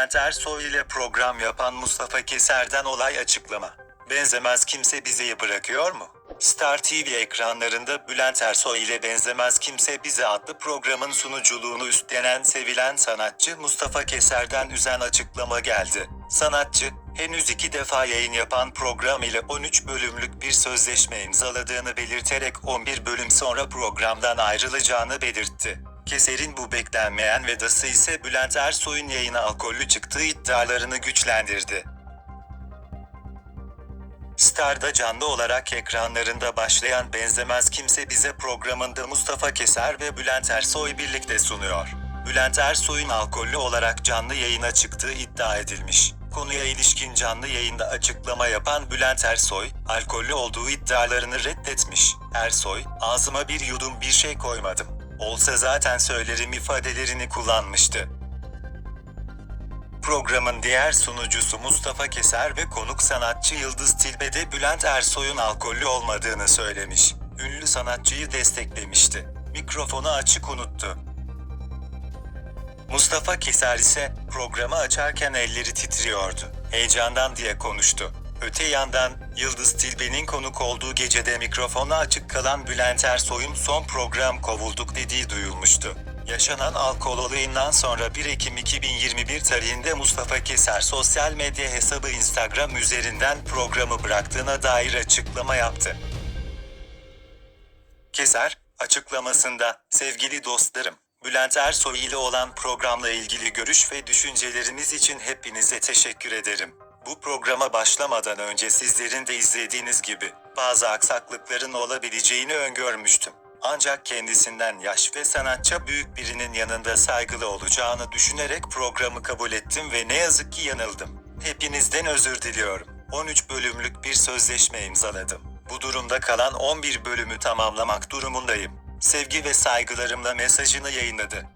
Bülent Ersoy ile program yapan Mustafa Keser'den olay açıklama. Benzemez kimse bizeyi bırakıyor mu? Star TV ekranlarında Bülent Ersoy ile Benzemez Kimse Bize adlı programın sunuculuğunu üstlenen sevilen sanatçı Mustafa Keser'den üzen açıklama geldi. Sanatçı, henüz iki defa yayın yapan program ile 13 bölümlük bir sözleşme imzaladığını belirterek 11 bölüm sonra programdan ayrılacağını belirtti. Keser'in bu beklenmeyen vedası ise Bülent Ersoy'un yayına alkollü çıktığı iddialarını güçlendirdi. Star'da canlı olarak ekranlarında başlayan Benzemez Kimse Bize programında Mustafa Keser ve Bülent Ersoy birlikte sunuyor. Bülent Ersoy'un alkollü olarak canlı yayına çıktığı iddia edilmiş. Konuya ilişkin canlı yayında açıklama yapan Bülent Ersoy, alkollü olduğu iddialarını reddetmiş. Ersoy, ağzıma bir yudum bir şey koymadım. Olsa zaten söylerim ifadelerini kullanmıştı. Programın diğer sunucusu Mustafa Keser ve konuk sanatçı Yıldız Tilbe de Bülent Ersoy'un alkollü olmadığını söylemiş. Ünlü sanatçıyı desteklemişti. Mikrofonu açık unuttu. Mustafa Keser ise programı açarken elleri titriyordu. Heyecandan diye konuştu. Öte yandan Yıldız Tilbe'nin konuk olduğu gecede mikrofonu açık kalan Bülent Ersoy'un son program kovulduk dediği duyulmuştu. Yaşanan alkol olayından sonra 1 Ekim 2021 tarihinde Mustafa Keser sosyal medya hesabı Instagram üzerinden programı bıraktığına dair açıklama yaptı. Keser, açıklamasında, sevgili dostlarım, Bülent Ersoy ile olan programla ilgili görüş ve düşünceleriniz için hepinize teşekkür ederim. Bu programa başlamadan önce sizlerin de izlediğiniz gibi bazı aksaklıkların olabileceğini öngörmüştüm. Ancak kendisinden yaş ve sanatça büyük birinin yanında saygılı olacağını düşünerek programı kabul ettim ve ne yazık ki yanıldım. Hepinizden özür diliyorum. 13 bölümlük bir sözleşme imzaladım. Bu durumda kalan 11 bölümü tamamlamak durumundayım. Sevgi ve saygılarımla mesajını yayınladı.